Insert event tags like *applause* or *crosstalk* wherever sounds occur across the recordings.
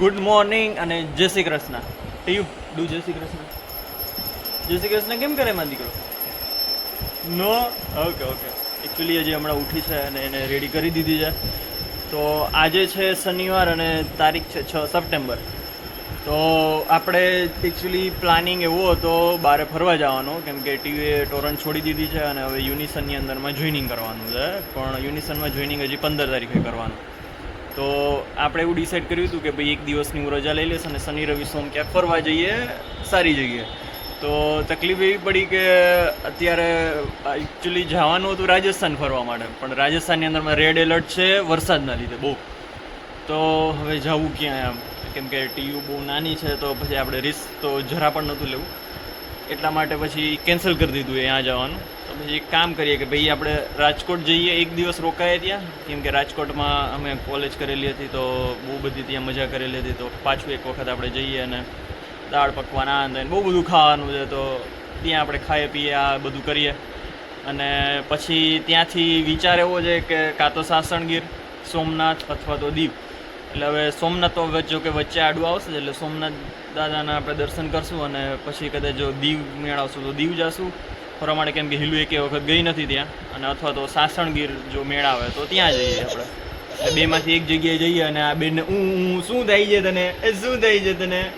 Good morning અને જય Shri Krishna. You ડુ જય શ્રી કૃષ્ણ. જય શ્રી કૃષ્ણ કેમ કરે માં દીકરો? નો ઓકે ઓકે એકચ્યુઅલી હજી હમણાં ઉઠી છે અને એને રેડી કરી દીધી છે. તો આજે છે શનિવાર અને તારીખ છે છ સપ્ટેમ્બર. તો આપણે એકચ્યુઅલી પ્લાનિંગ એવો હતો બહાર ફરવા જવાનો. કેમ કે ટીવીએ ટોરન્ટ છોડી દીધી છે અને હવે યુનિસનની અંદરમાં જોઈનિંગ કરવાનું છે. પણ યુનિસનમાં જોઈનિંગ હજી પંદર તારીખે કરવાનું. તો આપણે એવું ડિસાઈડ કર્યું હતું કે ભાઈ એક દિવસની હું રજા લઈ લઈશ અને શનિ, રવિ, સોમ ક્યાંક ફરવા જઈએ, સારી જઈએ તો તકલીફ એવી પડી કે અત્યારે એકચ્યુઅલી જવાનું હતું રાજસ્થાન ફરવા માટે, પણ રાજસ્થાનની અંદરમાં રેડ એલર્ટ છે, વરસાદના લીધે, બહુ. તો હવે જવું ક્યાં એમ? કેમ કે ટીયુ બહુ નાની છે, તો પછી આપણે રિસ્ક તો જરા પણ નહોતું લેવું. એટલા માટે પછી કેન્સલ કરી દીધું એ ત્યાં જવાનું. પછી એક કામ કરીએ કે ભાઈ આપણે રાજકોટ જઈએ, એક દિવસ રોકાઈએ ત્યાં. કેમ કે રાજકોટમાં અમે કોલેજ કરેલી હતી તો બહુ બધી ત્યાં મજા કરેલી હતી. તો પાછું એક વખત આપણે જઈએ અને દાળ પકવાન આનંદ ને બહુ બધું ખાવાનું છે. તો ત્યાં આપણે ખાઈએ, પીએ, આ બધું કરીએ. અને પછી ત્યાંથી વિચાર એવો છે કે કાં તો સાસણગીર, સોમનાથ અથવા તો દીવ. એટલે હવે સોમનાથ તો વચ્ચે કે વચ્ચે આડું આવશે એટલે સોમનાથ દાદાના આપણે દર્શન કરશું અને પછી કદાચ જો દીવ મેળવશું તો દીવ જશું. માટે કેમ કે હિલુ એકે વખત ગઈ નથી ત્યાં અને અથવા તો સાસણગીર જો મેળ આવે તો ત્યાં જઈએ આપણે. એટલે બેમાંથી એક જગ્યાએ જઈએ અને આ બેનને ઊં ઊં શું થઈ છે તને? એ શું થઈ છે તને?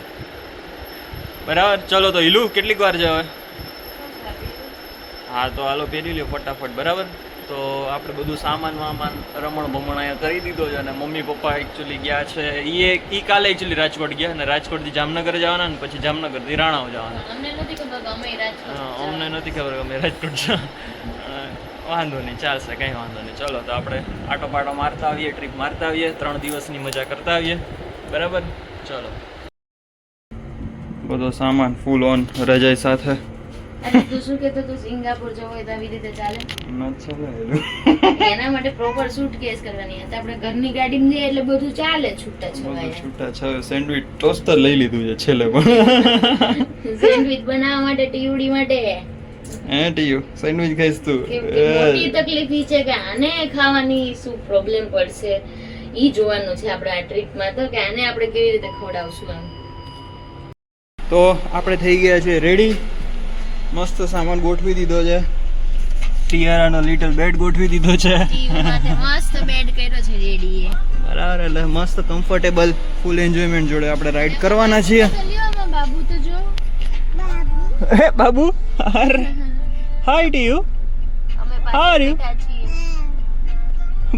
બરાબર? ચલો તો હિલુ, કેટલીક વાર છે હા, તો હાલો પહેરી લ્યો ફટાફટ, બરાબર? તો આપણે બધું સામાન વામાન રમણ ભમણ અહીંયા કરી દીધો છે અને મમ્મી પપ્પા એકચ્યુઅલી ગયા છે. એ એ કાલે એકચ્યુઅલી રાજકોટ ગયા અને રાજકોટથી જામનગર જવાના ને પછી જામનગરથી રાણાવ જવાના. અમને નથી ખબર અમે રાજકોટ હા, અમને નથી ખબર અમે રાજકોટ છે વાંધો નહીં ચાલશે કંઈ વાંધો નહીં. ચલો તો આપણે આટો પાટો મારતા આવીએ ટ્રીપ મારતા આવીએ ત્રણ દિવસની મજા કરતા આવીએ. બરાબર? ચલો. બધો સામાન ફૂલ ઓન રજાઈ સાથે. અરે તું શું કહેતો તું સિંગાપુર જવું હોય તો આવી રીતે ચાલે? ન ચાલે એના. માટે પ્રોપર સૂટ કેસ કરવાની હતી. આપણે ઘરની ગાડીમાં જઈએ એટલે બધું ચાલે છૂટા બધું છૂટા છ સેન્ડવિચ ટોસ્ટર લઈ લીધું છે છેલ્લે પણ. સેન્ડવિચ બનાવવા માટે ટીવડી માટે. હે ટીયુ સેન્ડવિચ ખાઈશ તું. મોટી તકલીફ ઈ છે કે આને ખાવાની શું પ્રોબ્લેમ પડશે? ઈ જોવાનું છે આપણે આ ટ્રીપમાં તો કે આને આપણે કેવી રીતે ખવડાવશું એમ તો આપણે થઈ ગયા છે રેડી મસ્ત સામાન ગોઠવી દીધો છે. ટિયારાનો લિટલ બેડ ગોઠવી દીધો છે. મસ્ત બેડ કર્યો છે રેડીએ બરાબર એટલે મસ્ત કમ્ફર્ટેબલ ફૂલ એન્જોયમેન્ટ જોડે આપણે રાઈડ કરવાના છીએ. બાબુ તો જો. હે બાબુ? હાય ટીયુ અમે યુ પાછળ you?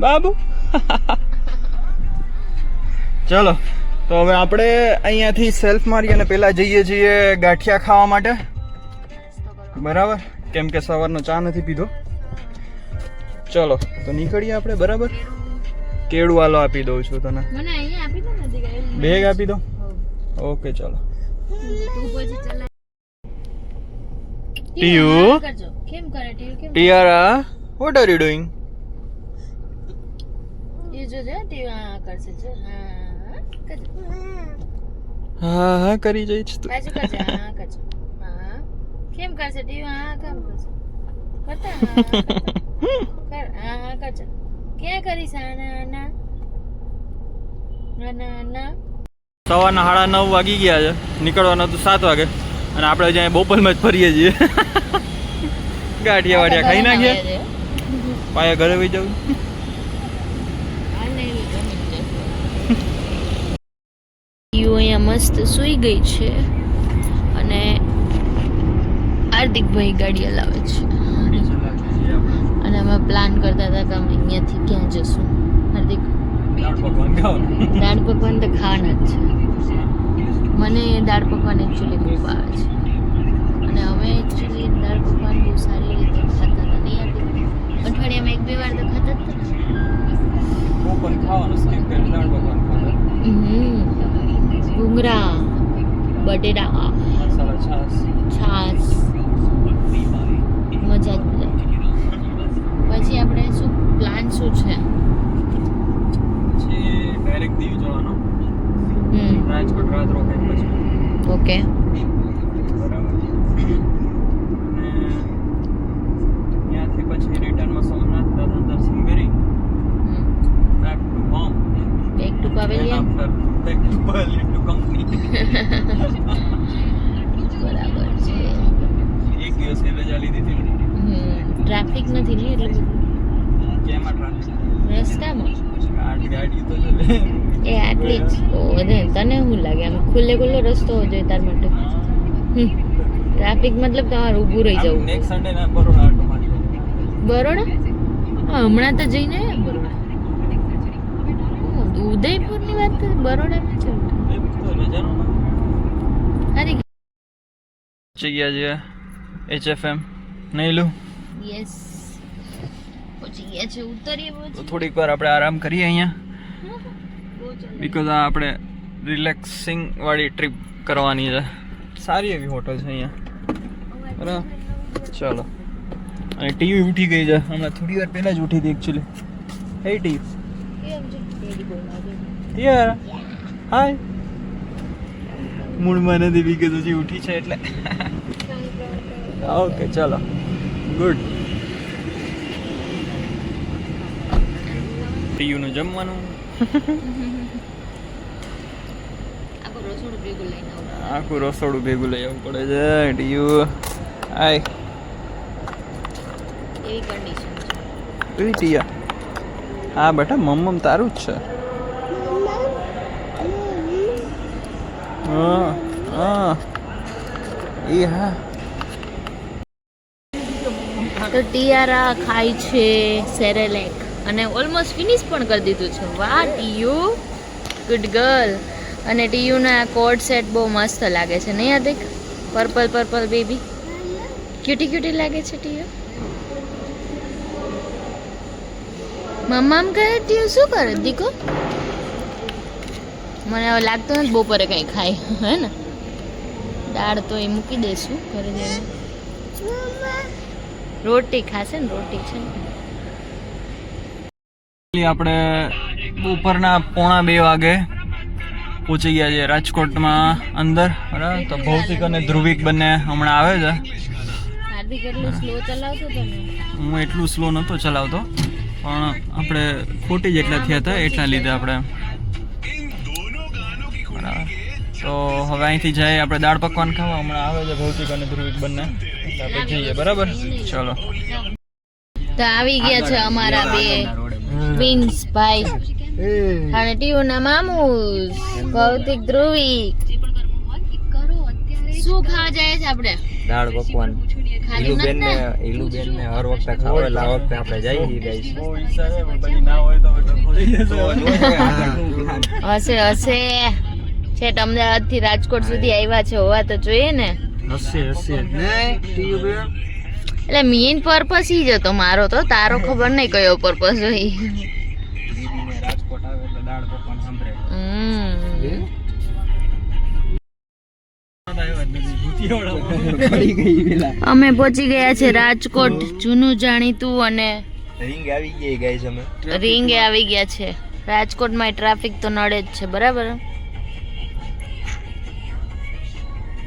બાબુ? ચલો તો હવે આપણે અહીંયાથી સેલ્ફ મારી અને પહેલાં જઈએ છીએ ગાંઠિયા ખાવા માટે. બરાબર? કેમ કે સવારનો ચા નથી પીધો. ચલો તો નીકળીએ આપણે બરાબર? કેળું વાલો આપી દઉં છું તને. બેગ આપી દો ઓકે ચલો. TU? Tiara what are you doing હા હા કરી જઈશ તું પાછું કરજે હા કરજો હા કેમ કરશે? ટીયુ હા કેમ કરશે. કરતા. *laughs* કર હા હા કરજો ક્યાં કરીશ? હા ના ના. ના ના ના. સવારના સાડા નવ વાગી ગયા છે. નીકળવાનું હતું સાત વાગે. અને આપણે જ્યાં બોપલમાં જ ફરીએ છીએ. *laughs* ગાંઠિયા વાઠિયા ખાઈ નાખીએ. પાયા ઘરે વહી જવું *laughs* અહીંયા મસ્ત સૂઈ ગઈ છે અને હાર્દિકભાઈ ગાડી હલાવે છે. અને અમે પ્લાન કરતા હતા કે અમે અહીંયાથી ક્યાં જશું. હાર્દિક દાળ પકવાન તો ખાવાના જ છે. મને દાળ પકવાન એકચ્યુઅલી ખૂબ આવે છે. અને અમે એકચ્યુઅલી દાળ પકવાન બહુ સારી રીતે ખાતા હતા. નહીં હાર્દિક અઠવાડિયામાં એક બે વાર તો ખાતા જ હતા. ખાવાનું સ્કીપ દાળ પકવાન ભૂંગળા બટેટા છાસ મજા જ મજા પછી આપણે શું પ્લાન શું છે? પછી ડાયરેક્ટ દીવ જવાનો. રાજકોટ રાત રોકાઈ પછી. ઓકે બરાબર અને ત્યાંથી પછી રિટર્નમાં સોમનાથ દાદા દર્શન કરી back to home back to pavilion back to double into company બરાબર છે એક દિવસની રજા લીધી હતી ટ્રાફિક નથી ને એટલે બધું કેમાં ટ્રાફિક રસ્તામાં ગાડી ગાડી તો છે એ આટલી જ તો વધે તને શું લાગે આમ ખુલ્લે ખુલ્લો રસ્તો હોવો જોઈએ તાર માટે. ટ્રાફિક મતલબ તમારે ઊભું રહી જવું. નેક્સ્ટ સન્ડે ના બરોડા આટો મારી બરોડા? હા હમણાં તો જઈને આવ્યા બરોડા. ઓ, ઉદયપુરની વાત કરી બરોડામાં છે. ના જગ્યા છે એચએફએમ નહીં લું? યસ પહોંચી ગયા છે ઉતરીએ તો થોડીક વાર આપણે આરામ કરીએ અહીંયા. બીકોઝ આ આપણે રિલેક્સિંગ વાળી ટ્રીપ કરવાની છે. સારી એવી હોટલ છે અહીંયા. બરાબર? ચાલો. અને ટીવી ઉઠી ગઈ છે. હમણાં થોડી વાર પહેલાં જ ઉઠી હતી એકચ્યુઅલી હે ટીવી. યાર હાય મૂળમાં નથી વિગત હજી ઉઠી છે એટલે. ઓકે ચાલો. ગુડ ટીયુનું જમવાનું? આખું રસોડું ભેગું લઈ આવવું પડે છે ડીયુ હાય એવી કન્ડિશન છે. ટીયા. હા બેટા મમ્મમ તારું જ છે. હા હા. એ હા. તો ટિયારા ખાય છે સેરેલેક. અને ઓલમોસ્ટ ફિનિશ પણ કરી દીધું છે. વાહ ટીયુ. ગુડ ગર્લ અને ટીયુના કોડ સેટ બહુ મસ્ત લાગે છે, નહીં આ દેખ purple purple baby cutie cutie લાગે છે ટીયુ? મમ્મામ કહે, ટીયુ, શું કરે? દીકો મને હવે લાગતું નથી, બપોરે કંઈ ખાય, હે ને? દાળ તો એ મૂકી દઈશું, ઘરે જઈને. રોટી ખાશે ને, રોટી છે ને. આપણે બપોરના પોણા બે વાગે પહોંચી ગયા છે રાજકોટમાં અંદર બરાબર? તો ભૌતિક અને ધ્રુવિક બંને હમણાં આવે છે. હાર્દિક એટલું સ્લો ચલાવતો હતો ને હું એટલું સ્લો નહોતો ચલાવતો પણ આપણે ખોટી જેટલા થયા હતા એટલા લીધે આપણે. બરાબર? તો હવે અહીંથી જાય આપણે દાળ પકવાન ખાવા. હમણાં આવે છે ભૌતિક અને ધ્રુવિક બંને. આપણે જઈએ બરાબર? ચલો. તો આવી ગયા છે અમારા બે વિન્સ ભાઈ. અને ટીયુ ના મામુસ ભૌતિક ધ્રુવિક શું ખાવા જાય છે આપણે? દાળ પકવાન. ખાલી ને નથી ને? હર વખતે ખાવે આ વખતે આપણે જઈએ ગાઈસ. બહુ ઈચ્છા છે પણ પછી ના હોય તો બધું થઈ જશે હશે હશે. છે અમદાવાદથી રાજકોટ સુધી આવ્યા છે હોવા તો જોઈએ ને. હશે હશે. એટલે મેઇન પર્પસ ઈ જ હતો મારો તો. તારો ખબર નહીં કયો પર્પસ હોય. અમે પહોંચી ગયા છે રાજકોટ જૂનું જાણીતું અને રિંગ આવી ગઈ ગાઈસ અમે. રીંગે આવી ગયા છે. રાજકોટમાં ટ્રાફિક તો નડે જ છે બરાબર?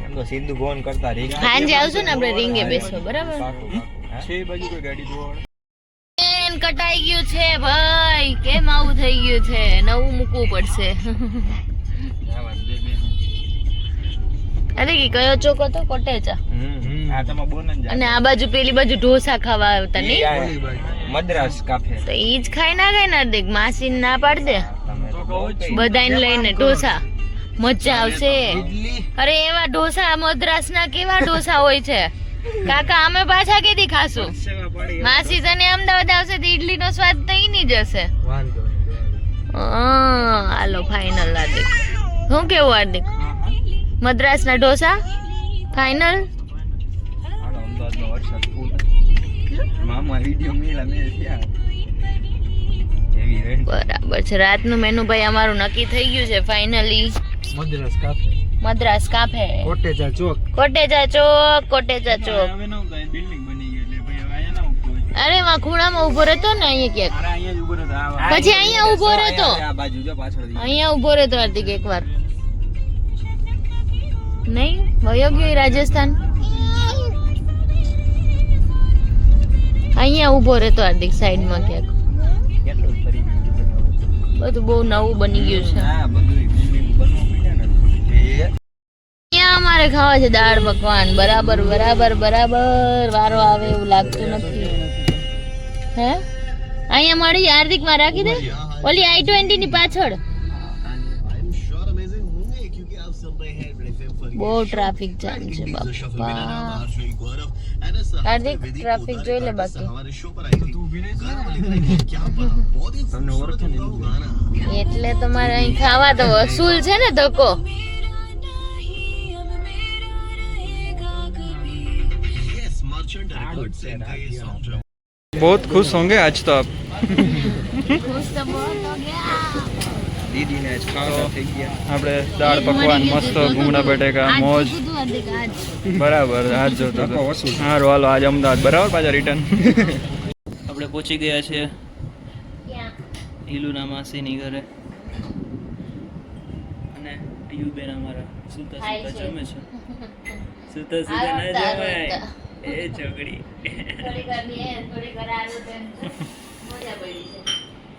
એમ તો સિંધુ ફોન કરતા રિંગ સાંજે આવશું ને આપણે રિંગે બેસો બરાબર? છે બાજુ કોઈ ગાડી ધોવાળ કટાઈ ગયું છે ભાઈ. કેમ આવું થઈ ગયું છે? નવું મૂકવું પડશે. અરે કે કયો ચોક હતો? કોટેચા અને આ બાજુ પેલી બાજુ ઢોસા ખાવા આવતા નહીં? મદ્રાસ કાફે. તો ઈ જ ખાઈ ના ગઈ ને દેખ માસી ના પાડ દે. બધા તો બધાને લઈને ઢોસા. મજા આવશે. અરે એવા ઢોસા મદ્રાસ ના કેવા ઢોસા હોય છે? કાકા અમે પાછા કેદી ખાશું? માસી તને અમદાવાદ આવશે તો ઈડલી નો સ્વાદ તો ઈ ની જશે. વાંધો હાલો ફાઇનલ હાર્દિક. શું કેવું હાર્દિક? મદ્રાસ ના ઢોસા? રે બરાબર છે. રાતનું મેનુ ભાઈ અમારું નક્કી થઈ ગયું છે finally Madras cafe Madras cafe Kotecha Chowk Kotecha Chowk Kotecha Chowk હવે ન થાય બિલ્ડિંગ બની ગઈ એટલે ભાઈ હવે અહીંયા ના ઊભો હોય અરે માં ખૂણામાં ઊભો રહેતો ને અહીંયા ક્યાંક અરે અહીંયા જ ઊભો રહેતો આ પછી અહીંયા ઊભો રહેતો આ બાજુ જો પાછળ અહીંયા ઊભો રહેતો હાર્દિક એકવાર નહીં વયો ગયો એ રાજસ્થાન અહીંયા ઊભો રહેતો હાર્દિક સાઈડમાં ક્યાંક કેટલું ફરી ગયું બધું બહુ નવું બની ગયું છે. મારે ખાવા છે દાળ પકવાન. બરાબર બરાબર બરાબર. વારો આવે એવું લાગતું નથી. હે? અહીંયા મળી હાર્દિકમાં રાખી દે. ઓલી આઈ ટ્વેન્ટી ની પાછળ. બહુ ટ્રાફિક જામ છે બાપા. હાર્દિક ટ્રાફિક જોઈ લે બાકી. એટલે તમારે અહીં ખાવા તો વસૂલ છે ને ધક્કો. बहुत खुश होंगे आज तो आप ખુશ તો બહુ હો ગયા દીદીને આજ ખાવા થઈ ગયા આપણે દાળ પકવાન મસ્ત ભૂંગળા બટેકા આજ મોજ કીધું હાર્દિક આજ બરાબર આજ જોતો ધક્કો વસૂલ. સારું હાલો આજ અમદાવાદ બરાબર પાછા રિટર્ન આપણે પહોંચી ગયા છીએ ક્યાં હિલુના માસીની ઘરે અને ટીયુબેન અમારા સુતા ખાય સુતા છે. જમે છે સુતા સુતા ના આવતા, જમાય આવતા. એ છોકરી થોડીક વાર બે થોડીક વાર આવું તો મજા પડી છે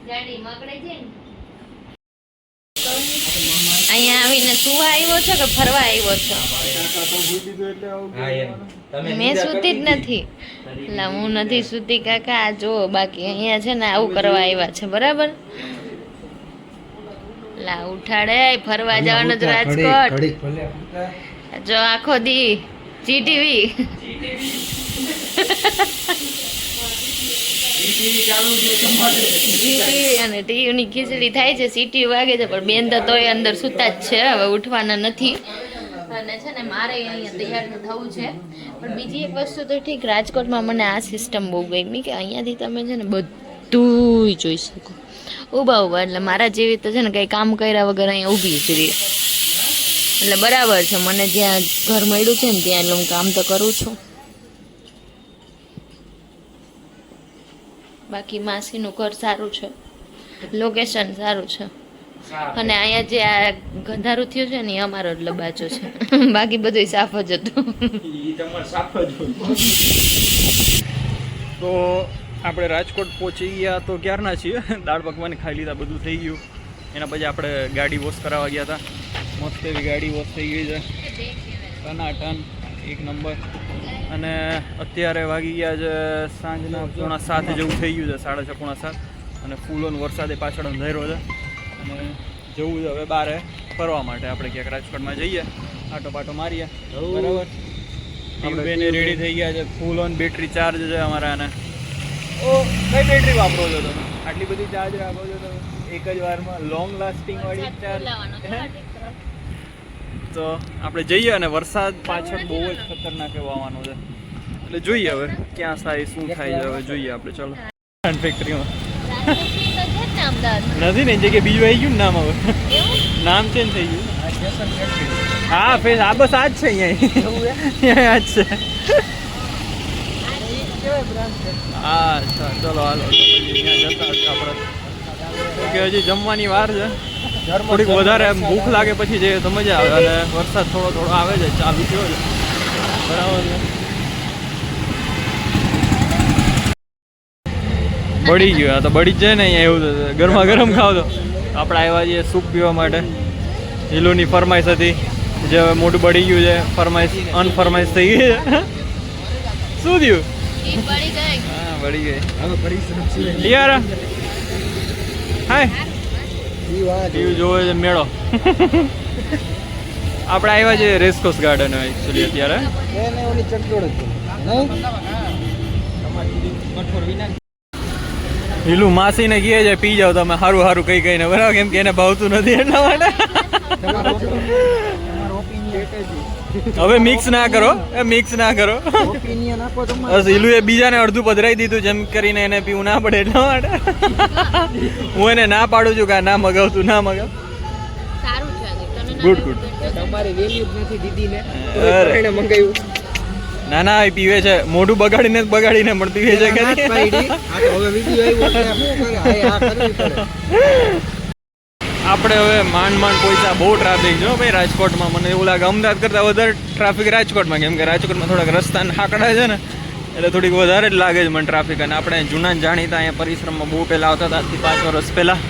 જાડી મકડે છે ને. અહીંયા આવીને સુવા આવ્યો છે કે ફરવા આવ્યો છો? હા એમ. તમે મેં સૂતી જ નથી. એટલે હું નથી સૂતી કાકા. આ જો બાકી અહીંયા છે ને આવું કરવા આવ્યા છે. બરાબર? લા ઉઠાડે ફરવા જવાનું જ રાજકોટ. જો આખો દી જીટીવી જીટીવી અને ટીવીની ખીચડી થાય છે. સીટી વાગે છે, પણ બેન તો તોય અંદર સુતા જ છે. હવે ઉઠવાના નથી. અને છે ને મારે અહીંયા તૈયાર થવું છે. પણ બીજી એક વસ્તુ તો ઠીક, રાજકોટમાં મને આ સિસ્ટમ બહુ ગમી કે અહીંયાથી તમે છે ને બધું જોઈ શકો. ઊભા ઊભા, એટલે મારા જેવી તો છે ને કંઈ કામ કર્યા વગર અહીંયા ઊભી જ રહી એટલે બરાબર છે. મને જ્યાં ઘર મળ્યું છે ને ત્યાં એટલે હું કામ તો કરું છું. બાકી માસીનું ઘર સારું છે. લોકેશન સારું છે. અને અહીંયા જે આ ગંધારું થયું છે ને એ અમારો જ લબાચો છે. *laughs* બાકી બધું સાફ જ હતું. તો આપણે રાજકોટ પહોંચી ગયા તો ક્યારના છીએ? દાળ પકવાન ખાઈ લીધા બધું થઈ ગયું. એના પછી આપણે ગાડી વોશ કરાવવા ગયા હતા. મસ્ત એવી ગાડી વોશ થઈ ગઈ છે. ટનાટન એક નંબર. અને અત્યારે વાગી ગયા છે સાંજના પોણા સાત જેવું થઈ ગયું છે સાડા છ પોણા સાત. અને ફૂલ વરસાદ વરસાદે પાછળ અંધારો છે. અને જવું છે હવે બારે ફરવા માટે. આપણે ક્યાંક રાજકોટમાં જઈએ આટો પાટો મારીએ. બરાબર? બેને રેડી થઈ ગયા છે. ફૂલ ઓન બેટરી ચાર્જ છે અમારા આને. ઓ કઈ બેટરી વાપરો છો તમે? આટલી બધી ચાર્જ રાખો છો તમે? એક જ વારમાં લોંગ લાસ્ટિંગ વાળી ચાર્જ તો આપણે જઈએ અને વરસાદ પાછળ બહુ જ ખતરનાક એવો આવવાનો છે. એટલે જોઈએ હવે ક્યાં થાય શું થાય છે હવે જોઈએ આપણે ચલો. ફેક્ટરીમાં નથી ને એ જગ્યાએ બીજું આવી ગયું નામ હવે. નામ ચેન્જ થઈ ગયું. હા ફેસ આ બસ આ જ છે અહીંયા. આ જ છે. હા ચલો હાલો આપણે. તો કે હજી જમવાની વાર છે. થોડીક વધારે ભૂખ લાગે પછી જઈએ તો મજા આવે અને વરસાદ થોડો થોડો આવે છે ચાલુ થયો છે. બરાબર બળી ગયું આ તો બળી જ જાય ને અહીંયા એવું તો ગરમા ગરમ ખાવ તો. આપણે આવ્યા છીએ સૂપ પીવા માટે. હિલોની ફરમાઈશ હતી. જે હવે મોઢું બળી ગયું છે ફરમાઈશ અનફરમાઈશ થઈ ગઈ છે. શું થયું? હા બળી ગઈ. હવે યાર હાય. ટીવી જોવે છે મેળો. *laughs* આપણે આવ્યા છે રેસકોસ ગાર્ડન એકચ્યુઅલી અત્યારે. હીલું માસીને કહે છે પી જાવ તમે સારું સારું કઈ કઈને. બરાબર કેમ કે એને ભાવતું નથી એટલા માટે. હવે મિક્સ ના કરો એ મિક્સ ના કરો ઓપિનિયન આપો તમારે બસ હીલુએ બીજાને અડધું પધરાઈ દીધું જેમ કરીને એને પીવું ના પડે એટલા માટે હું એને ના પાડું છું કે ના ના મગાવતું ના મગાવ ગુડ ગુડ તમારી વેલ્યુ જ નથી દીદીને. એને મંગાવ્યું ના ના એ પીવે છે મોઢું બગાડીને જ બગાડીને પણ પીવે છે કે. હવે વીડિયો આવ્યો એટલે શું કરે? આ- આ કરવી પડે. આપણે હવે માંડ માંડ પહોંચ્યા બહુ ટ્રાફિક છે ભાઈ રાજકોટમાં. મને એવું લાગે અમદાવાદ કરતાં વધારે ટ્રાફિક રાજકોટમાં કેમ કે રાજકોટમાં થોડાક રસ્તા હાકડા છે ને એટલે થોડીક વધારે જ લાગે છે મને ટ્રાફિક અને આપણે જૂના જાણીતા અહીંયા પરિશ્રમમાં બહુ પહેલાં આવતા હતા આજથી પાંચ વર્ષ પહેલાં.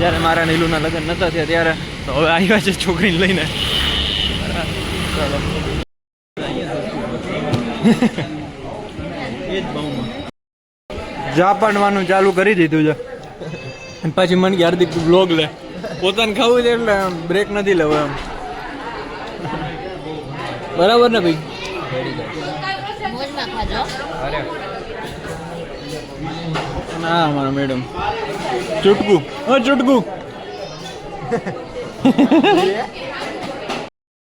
જ્યારે મારા નીલુના લગ્ન નહોતા થયા ત્યારે. તો હવે આવ્યા છે છોકરીને લઈને. એ જ જાપાનવાનું ચાલુ કરી દીધું છે. પછી મને હાર્દિક બ્લોગ લે. પોતાને ખાવું છે એટલે બ્રેક નથી લેવો એમ. બરાબર ને ભાઈ? ના મારા મેડમ ચૂટકું. ઓ ચૂટકું.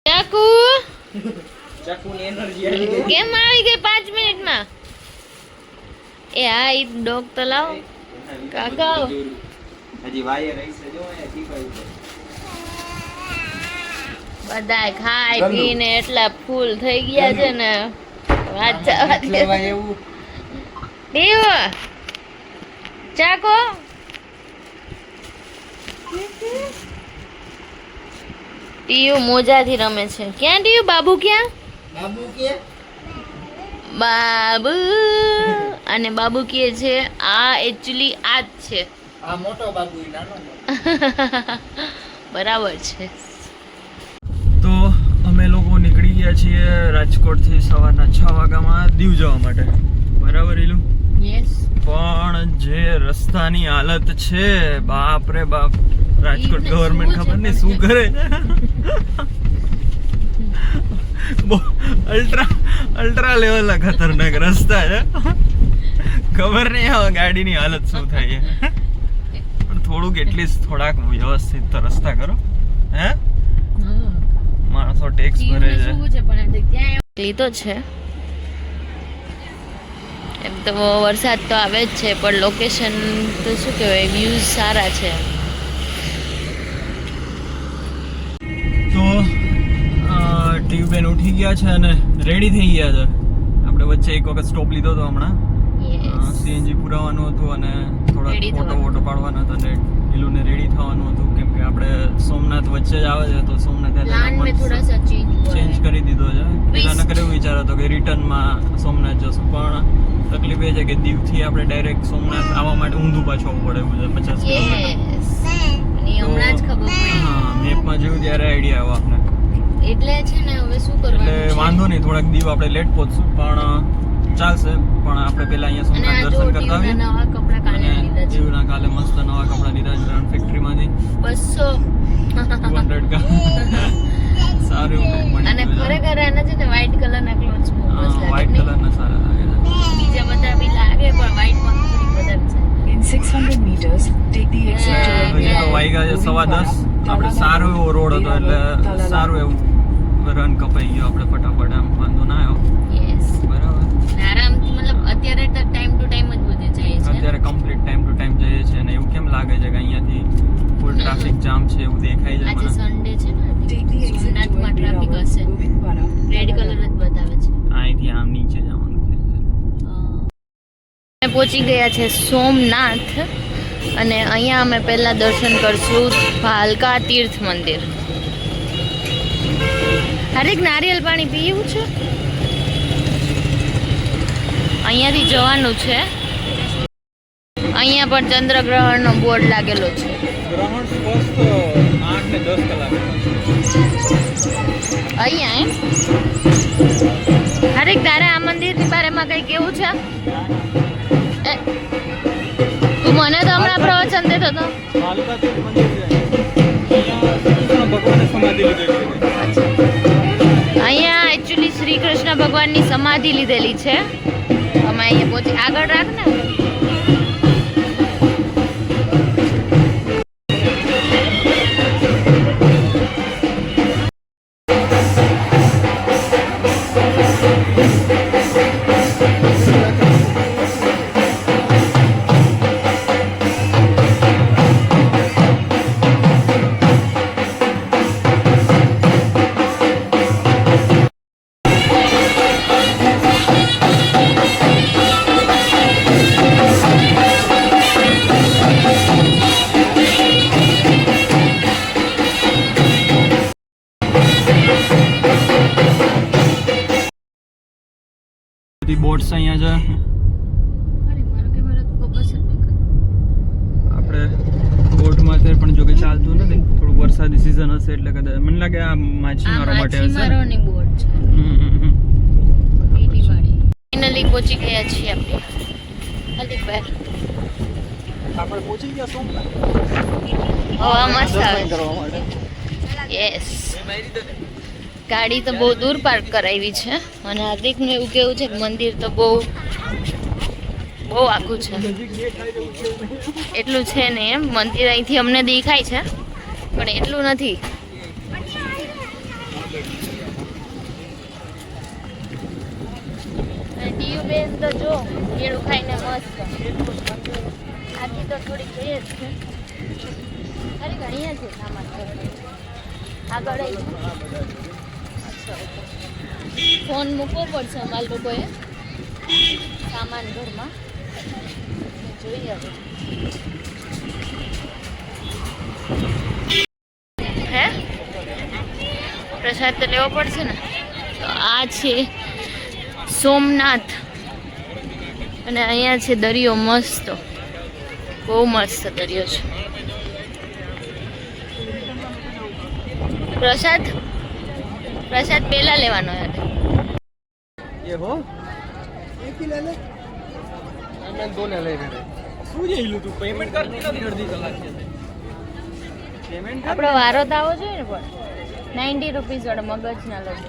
ચાકુ? કેમ આવી ગઈ પાંચ મિનિટમાં? એ હા ઈ ડોગ તો લાવો. કાકા હજી વાયે રહી છે જો ટીપાયું છે. બધાય ખાઈ પીને એટલા ફૂલ થઈ ગયા છે ને વાચા જવા દે. એવું. ટીવ ચાકો. ટીયુ મોજાથી રમે છે. ક્યાં ટીયુ બાબુ ક્યાં? બાબુ કે? બાબુ. અને બાબુ કહે છે આ એકચ્યુઅલી આ જ છે. આ મોટો બાબુ નાનો *laughs* બરાબર છે. તો અમે લોકો નીકળી ગયા છીએ રાજકોટથી સવારના છ વાગ્યામાં દીવ જવા માટે. બરાબર એલું યસ પણ જે રસ્તાની હાલત છે બાપ રે બાપ. રાજકોટ ગવર્મેન્ટ ખબર નહીં શું કરે? અલ્ટ્રા અલ્ટ્રા લેવલના ખતરનાક રસ્તા છે. ખબર નહીં હવે ગાડીની હાલત શું થાય છે. થોડુંક એટલીસ્ટ થોડાક વ્યવસ્થિત તો રસ્તા કરો. હે? માણસો ટેક્સ ભરે છે. લીધો છે એમ તો વરસાદ તો આવે જ છે પણ લોકેશન તો શું કહેવાય વ્યૂઝ સારા છે. તો ટ્યુબેન ઉઠી ગયા છે અને રેડી થઈ ગયા છે. આપણે વચ્ચે એક વખત સ્ટોપ લીધો હતો હમણાં. સીએનજી પુરાવાનું હતું અને થોડા Ready ફોટો. વોટો પાડવાના હતા અને ઢીલુને રેડી થવાનું હતું કેમ કે આપણે સોમનાથ વચ્ચે જ આવે છે તો સોમનાથ ચેન્જ કરી દીધો છે. પેલા નકર એવું વિચાર હતો કે રિટર્નમાં સોમનાથ જશું પણ તકલીફ એ છે કે દીવથી આપણે ડાયરેક્ટ સોમનાથ આવવા માટે ઊંધું પાછું આવવું પડે એવું છે પચાસ કિલોમીટર. હા મેપમાં જોયું ત્યારે આઈડિયા આવ્યો આપણે એટલે છે ને હવે શું કરવાનું એટલે વાંધો નહીં થોડાક દીવ આપણે લેટ પહોંચશું પણ ચાલશે. પણ આપણે પેલા અહીંયા સોમનાથ દર્શન કરતા આવીએ. નવા કપડા કાલે દીવના કાલે મસ્ત નવા કપડા લીધા છે ફેક્ટરીમાંથી બસો. ટુ હંડ્રેડ કા. સારું એવું અને. ખરેખર આના છે ને વ્હાઈટ કલરના ક્લોથ્સ બહુ હા, મસ્ત લાગે colour ના. સારા લાગે છે. બીજા બધા બી લાગે પણ વ્હાઈટમાં થોડી વધારે છે. In 600 meters, take the exit Yeah, to હજી તો વાગ્યા છે સવા દસ. આપણે સારો એવો રોડ હતો એટલે સારું એવું રન કપાઈ ગયો આપણે ફટાફટ આમ વાંધો ના આવ્યો યસ બરાબર આરામથી મતલબ અત્યારે તો ટાઈમ ટુ ટાઈમ જ બધે જાય છે અત્યારે કમ્પ્લીટ ટાઈમ ટુ ટાઈમ જઈએ કેમ લાગે છે કે અહીંયાથી ફૂલ ટ્રાફિક જામ છે એવું દેખાય છે આજે સન્ડે છે ને સોમનાથમાં ટ્રાફિક હશે. રેડ કલર જ બતાવે છે. અહીંથી આમ નીચે જવાનું છે. અમે પહોંચી ગયા છે સોમનાથ અને અહીંયા અમે પહેલાં દર્શન કરશું ભાલકા તીર્થ મંદિર. હરેક નારિયેલ પાણી પીવું છે? અહીંયાથી જવાનું છે. અહીંયા પણ ચંદ્રગ્રહણનો બોર્ડ લાગેલો છે. ગ્રહણ સ્પષ્ટ આઠ ને દસ કલાક. અહીંયા એમ? હરેક તારે આ મંદિરની બારેમાં કંઈ કેવું છે? એ, તું મને તો હમણાં પ્રવચન દેતો હતો અહીંયા એકચ્યુઅલી શ્રી કૃષ્ણ ભગવાનની સમાધિ લીધેલી છે. અમે અહીંયા પહોંચી આગળ રાખ ને. ગાડી તો બહુ દૂર પાર્ક કરાવી છે. અને હાર્દિકનું એવું કેવું છે કે મંદિર તો બહુ બહુ આખું છે. એટલું છે ને એમ, મંદિર અહીંથી અમને દેખાય છે, પણ એટલું નથી. ડીયુબેન તો જો ખાઈને મસ્ત. આખી તો થોડીક જોઈએ ઘણી છે સામાન. આગળ. ફોન મૂકવો પડશે અમારા લોકોએ. સામાન ઘરમાં. જોઈએ હવે. હે? પ્રસાદ તો લેવો પડશે ને? તો આ છે સોમનાથ. અને અહીંયા છે દરિયો મસ્ત. બહુ મસ્ત દરિયો છે. પ્રસાદ પ્રસાદ પહેલા લેવાનો યાર હો. લે લે દો ને લે શું જઈલું તું? પેમેન્ટ કરતી અડધી કલાક પેમેન્ટ આપણો વારો તો આવો જોઈએ ને પણ. નાઇન્ટી રૂપીસ વાળો મગજના લોકો